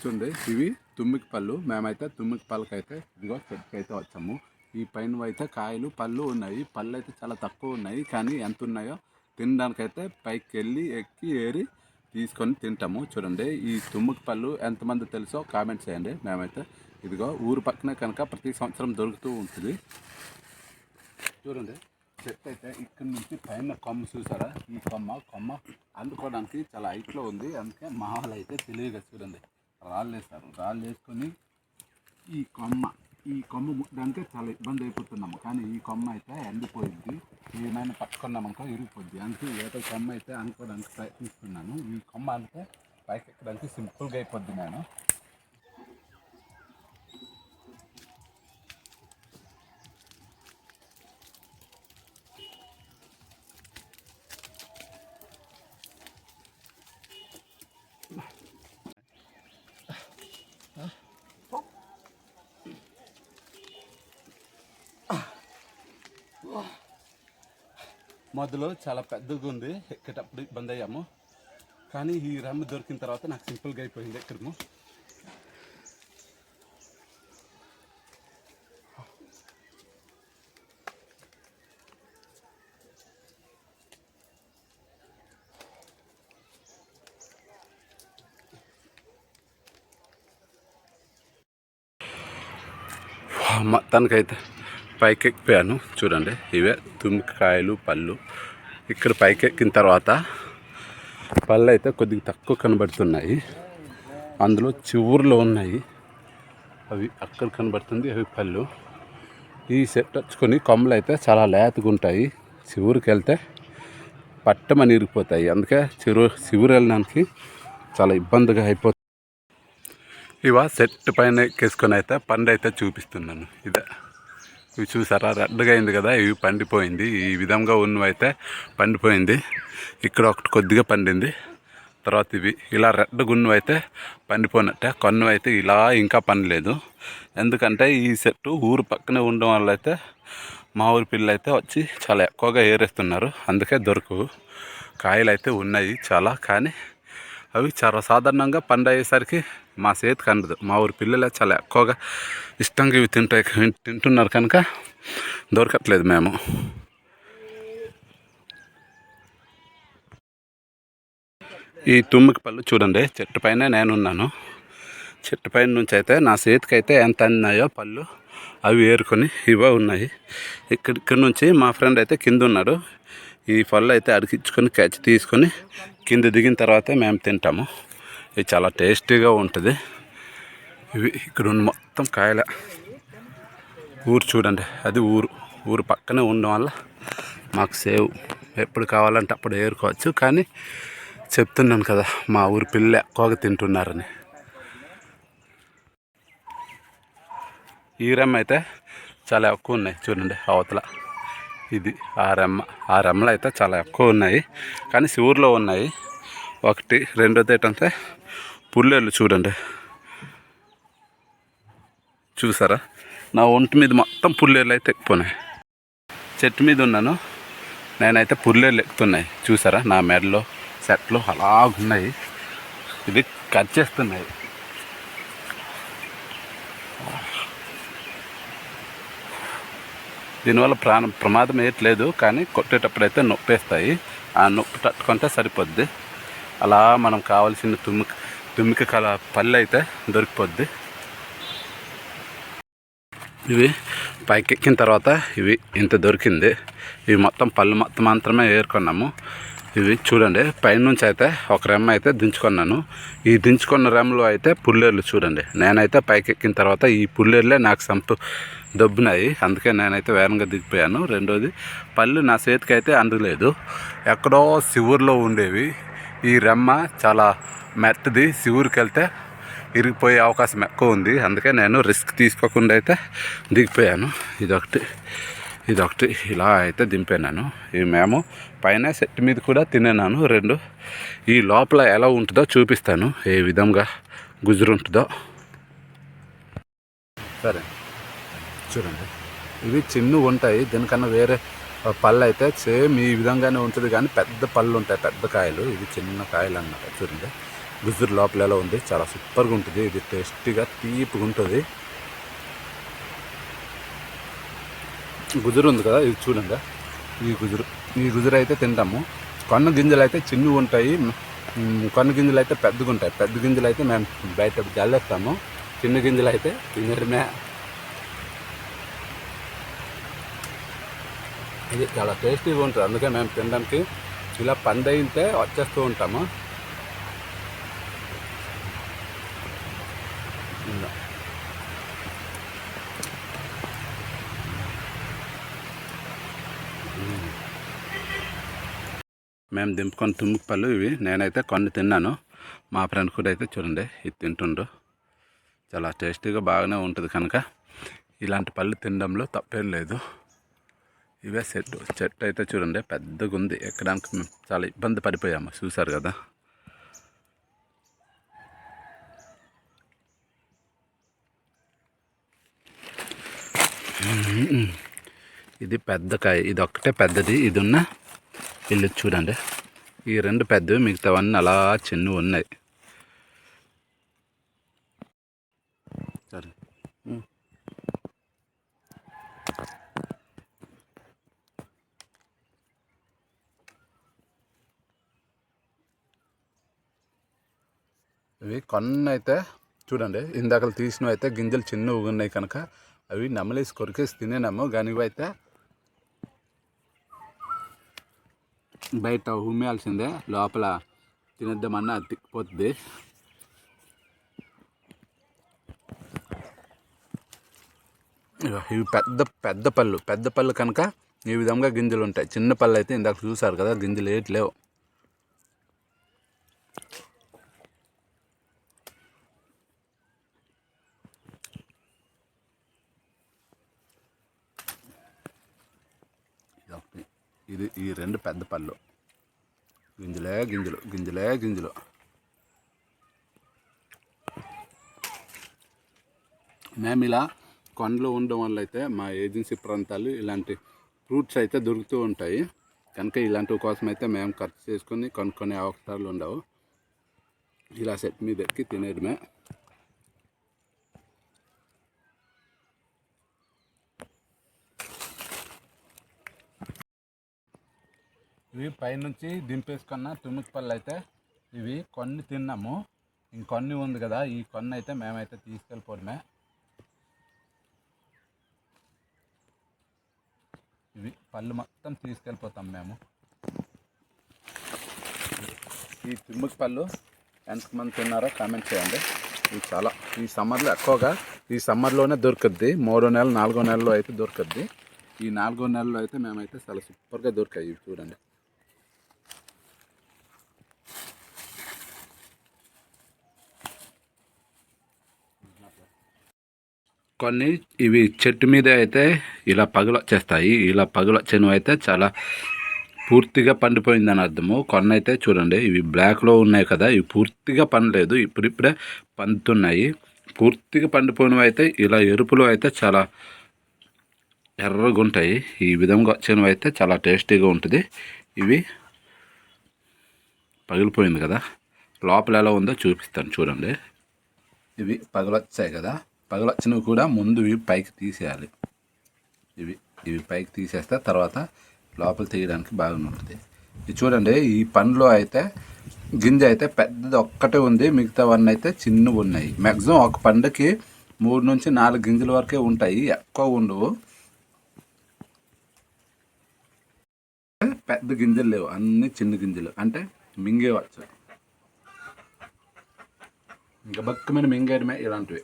చూడండి ఇవి తుమ్మికి పళ్ళు. మేమైతే తుమ్మికి పళ్ళకి అయితే ఇదిగో చెట్టుకి అయితే వచ్చాము. ఈ పైన అయితే కాయలు పళ్ళు ఉన్నాయి. పళ్ళు అయితే చాలా తక్కువ ఉన్నాయి కానీ ఎంత ఉన్నాయో తినడానికైతే పైకి వెళ్ళి ఎక్కి ఏరి తీసుకొని తింటాము. చూడండి ఈ తుమ్మికి పళ్ళు ఎంతమంది తెలుసో కామెంట్ చేయండి. మేమైతే ఇదిగో ఊరు పక్కన కనుక ప్రతి సంవత్సరం దొరుకుతూ ఉంటుంది. చూడండి చెట్టు అయితే ఇక్కడి నుంచి పైన కొమ్మ చూసారా? ఈ కొమ్మ కొమ్మ అందుకోవడానికి చాలా హైట్లో ఉంది. అందుకే మా వాళ్ళు అయితే తెలియగా చూడండి. రాళ్ళు వేస్తారు రాళ్ళు వేసుకొని ఈ కొమ్మ ఈ కొమ్మ ముట్టడానికి చాలా ఇబ్బంది అయిపోతున్నాము. కానీ ఈ కొమ్మ అయితే ఎండిపోయింది. ఏమైనా పట్టుకున్నామనుకో ఇరిగిపోద్ది. అందుకే ఏదో కొమ్మ అయితే అనుకోవడానికి ప్రయత్నిస్తున్నాను. ఈ కొమ్మ అంటే పైకి ఎక్కడానికి సింపుల్గా అయిపోద్ది నేను మొదలు చాలా పెద్దగా ఉంది. ఎక్కేటప్పుడు ఇబ్బంది అయ్యాము. కానీ ఈ రమ్మ దొరికిన తర్వాత నాకు సింపుల్గా అయిపోయింది ఎక్కడము. మొత్తానికైతే పైకి ఎక్కిపోయాను చూడండి ఇవే తుమ్మికాయలు పళ్ళు. ఇక్కడ పైకి ఎక్కిన తర్వాత పళ్ళు అయితే కొద్దిగా తక్కువ కనబడుతున్నాయి. అందులో చివరిలో ఉన్నాయి. అవి అక్కడ కనబడుతుంది అవి పళ్ళు. ఈ సెట్ వచ్చుకొని కొమ్మలు అయితే చాలా లేతగా ఉంటాయి చివురికి వెళ్తే పట్టమని ఇరిగిపోతాయి అందుకే చిరు చివురు వెళ్ళడానికి చాలా ఇబ్బందిగా అయిపోతుంది ఇవా సెట్ పైన ఎక్కేసుకొని అయితే పండు అయితే చూపిస్తున్నాను. ఇదే. ఇవి చూసారా? రెడ్గా అయింది కదా ఇవి పండిపోయింది. ఈ విధంగా ఉన్నవైతే పండిపోయింది. ఇక్కడ ఒకటి కొద్దిగా పండింది. తర్వాత ఇవి ఇలా రెడ్ గున్ను అయితే పండిపోయినట్టే. కొన్ను అయితే ఇలా ఇంకా పనిలేదు ఎందుకంటే ఈ చెట్టు ఊరు పక్కనే ఉండడం వల్ల అయితే మా ఊరి పిల్లలు అయితే వచ్చి చాలా ఎక్కువగా ఏరేస్తున్నారు. అందుకే దొరకవు కాయలు అయితే ఉన్నాయి చాలా కానీ అవి చాలా సాధారణంగా పండు అయ్యేసరికి మా చేతికి కనదు మా ఊరి పిల్లలే చాలా ఎక్కువగా ఇష్టంగా ఇవి తింటాయి తింటున్నారు కనుక దొరకట్లేదు మేము. ఈ తుమ్మికి పళ్ళు చూడండి చెట్టు పైన నేనున్నాను. చెట్టు పైన నుంచి అయితే నా చేతికి అయితే ఎంత అన్నాయో పళ్ళు అవి ఏరుకొని ఇవే ఉన్నాయి. ఇక్కడ ఇక్కడ నుంచి మా ఫ్రెండ్ అయితే కింద ఉన్నాడు. ఈ పళ్ళు అయితే అడిగించుకొని క్యాచ్ తీసుకొని కింద దిగిన తర్వాతే మేము తింటాము. ఇది చాలా టేస్టీగా ఉంటుంది. ఇవి ఇక్కడ ఉన్న మొత్తం కాయల. ఊరు చూడండి అది ఊరు. ఊరు పక్కనే ఉండడం వల్ల మాకు సేవ్. ఎప్పుడు కావాలంటే అప్పుడు ఏరుకోవచ్చు. కానీ చెప్తున్నాను కదా మా ఊరి పిల్లలు ఎక్కువగా తింటున్నారని. ఈ రెమ్మ అయితే చాలా ఎక్కువ ఉన్నాయి చూడండి అవతల. ఇది ఆ రెమ్మ. ఆ రెమ్మలు అయితే చాలా ఎక్కువ ఉన్నాయి. కానీ ఊర్లో ఉన్నాయి. ఒకటి రెండోది ఏంటంటే పుల్లెళ్ళు చూడండి. చూసారా? నా ఒంటి మీద మొత్తం పుల్లేళ్ళు అయితే ఎక్కుతున్నాయి. చెట్టు మీద ఉన్నాను. నేనైతే పుల్లేళ్ళు ఎక్కుతున్నాయి. చూసారా? నా మెడలో సెట్లు అలాగున్నాయి ఇది కట్ చేస్తున్నాయి. దీనివల్ల ప్రాణం ప్రమాదం ఏట్లేదు కానీ కొట్టేటప్పుడైతే నొప్పేస్తాయి. ఆ నొప్పి తట్టుకుంటే సరిపోద్ది. అలా మనం కావాల్సిన తుమ్మిక తుమ్మిక కల పళ్ళు అయితే దొరికిపోద్ది. ఇవి పైకెక్కిన తర్వాత ఇవి ఇంత దొరికింది. ఇవి మొత్తం పళ్ళు మొత్తం మాత్రమే ఏరుకున్నాము. ఇవి చూడండి పైనుంచి అయితే ఒక రెమ్మ అయితే దించుకున్నాను. ఈ దించుకున్న రెమ్మలో అయితే పుల్లేర్లు చూడండి. నేనైతే పైకెక్కిన తర్వాత ఈ పుల్లేర్లే నాకు సంపు దబ్బునాయి. అందుకే నేనైతే వేగంగా దిగిపోయాను. రెండోది పళ్ళు నా చేతికి అయితే అందలేదు. ఎక్కడో శివుర్లో ఉండేవి. ఈ రెమ్మ చాలా మెత్తది శివురికి వెళ్తే ఇరిగిపోయే అవకాశం ఎక్కువ ఉంది. అందుకే నేను రిస్క్ తీసుకోకుండా అయితే దిగిపోయాను. ఇదొకటి. ఇదొకటి. ఇలా అయితే దింపాను ఈ మేము పైన సెట్ మీద కూడా తినేనాను. రెండు ఈ లోపల ఎలా ఉంటుందో చూపిస్తాను. ఏ విధంగా గుజరుంటుందో సరే. చూడండి. ఇవి చిన్న ఉంటాయి. దీనికన్నా వేరే పళ్ళు అయితే సేమ్ ఈ విధంగానే ఉంటుంది కానీ పెద్ద పళ్ళు ఉంటాయి పెద్ద కాయలు. ఇది చిన్న కాయలు అన్నమాట చూడండి. గుజురు లోపల ఉంది. చాలా సూపర్గా ఉంటుంది. ఇది టేస్టీగా తీపిగా ఉంటుంది. గుజురు ఉంది కదా ఇది చూడండి. ఈ గుజురు ఈ గుజురు అయితే తింటాము. కొన్న గింజలు అయితే చిన్నవి ఉంటాయి. కొన్న గింజలు అయితే పెద్దగా ఉంటాయి. పెద్ద గింజలు అయితే మేము బయట జల్లేస్తాము చిన్న గింజలు అయితే తినడమే ఇది చాలా టేస్టీగా ఉంటుంది. అందుకే మేము తినడానికి ఇలా పందయితే వచ్చేస్తూ ఉంటాము. మేము. దింపుకొని తుమ్మికి పళ్ళు ఇవి. నేనైతే కొన్ని తిన్నాను. మా ఫ్రెండ్ కూడా అయితే చూడండి ఇది తింటుండ్రు. చాలా టేస్టీగా బాగానే ఉంటుంది కనుక. ఇలాంటి పళ్ళు తినడంలో తప్పేం లేదు. ఇవే చెట్టు చెట్టు అయితే చూడండి పెద్దగా ఉంది ఎక్కడానికి మేము చాలా ఇబ్బంది పడిపోయాము. చూసారు కదా? ఇది పెద్ద కాయ. ఇది ఒక్కటే పెద్దది. ఇది ఉన్న ఇల్లు చూడండి. ఈ రెండు పెద్దవి మిగతావన్నీ అలా చిన్నవి ఉన్నాయి. ఇవి కొన్ని అయితే చూడండి ఇందాక తీసినవి అయితే గింజలు చిన్న ఉన్నాయి కనుక అవి నమ్మలేసి కొరికేసి తినేనాము కానీ ఇవి అయితే బయట ఉమ్మేయాల్సిందే లోపల తినేద్దామన్నా తిక్కిపోతుంది ఇవి పెద్ద పెద్ద పళ్ళు పెద్ద పళ్ళు కనుక ఈ విధంగా గింజలు ఉంటాయి. చిన్న పళ్ళు అయితే ఇందాక చూసారు కదా గింజలు ఏట్లేవు లేవు ఇది ఒకటి. ఇది ఈ రెండు పెద్ద పళ్ళు. గింజలే గింజలు గింజలే గింజలు. మేము ఇలా కొండలు ఉండడం వల్ల అయితే మా ఏజెన్సీ ప్రాంతాలు ఇలాంటి ఫ్రూట్స్ అయితే దొరుకుతూ ఉంటాయి. కనుక ఇలాంటి కోసం అయితే మేము ఖర్చు చేసుకొని కొనుక్కునే అవసరాలు ఉండవు. ఇలా సెట్ మీద ఎక్కి తినేయడమే. ఇవి పైనుంచి దింపేసుకున్న తుమ్మికి పళ్ళు అయితే ఇవి కొన్ని తిన్నాము. ఇంకొన్ని ఉంది కదా ఈ కొన్ని అయితే మేమైతే తీసుకెళ్ళిపోవడమే. ఇవి పళ్ళు మొత్తం తీసుకెళ్ళిపోతాం మేము. ఈ తుమ్మికి పళ్ళు ఎంతమంది తిన్నారో కామెంట్ చేయండి. ఇవి చాలా ఈ సమ్మర్లో ఎక్కువగా ఈ సమ్మర్లోనే దొరుకుద్ది. మూడో నెల నాలుగో నెలలో అయితే దొరుకుద్ది. ఈ నాలుగో నెలలో అయితే మేమైతే చాలా సూపర్గా దొరికాయి ఇవి చూడండి. కొన్ని ఇవి చెట్టు మీద అయితే ఇలా పగులొచ్చేస్తాయి ఇలా పగులు అయితే చాలా పూర్తిగా పండిపోయిందని అర్థము. కొన్ని అయితే చూడండి ఇవి బ్లాక్లో ఉన్నాయి కదా ఇవి పూర్తిగా పండలేదు ఇప్పుడిప్పుడే పండుతున్నాయి. పూర్తిగా పండిపోయినవి అయితే ఇలా ఎరుపులో అయితే చాలా ఎర్రగా ఉంటాయి ఈ విధంగా వచ్చినవి అయితే చాలా టేస్టీగా ఉంటుంది. ఇవి పగిలిపోయింది కదా. లోపల ఎలా ఉందో చూపిస్తాను చూడండి. ఇవి పగలొచ్చాయి కదా. పగలొచ్చినవి కూడా ముందు ఇవి పైకి తీసేయాలి. ఇవి ఇవి పైకి తీసేస్తే తర్వాత లోపల తీయడానికి బాగుంటుంది ఇది చూడండి ఈ పండ్లో అయితే గింజ అయితే పెద్దది ఒక్కటే ఉంది మిగతావన్నీ అయితే చిన్నవి ఉన్నాయి. మ్యాక్సిమం ఒక పండుకి మూడు నుంచి నాలుగు గింజల వరకే ఉంటాయి ఎక్కువ ఉండవు. పెద్ద గింజలు లేవు అన్ని చిన్న గింజలు అంటే మింగేవచ్చు ఇంకా బక్కమైన మింగేయడమే ఇలాంటివి.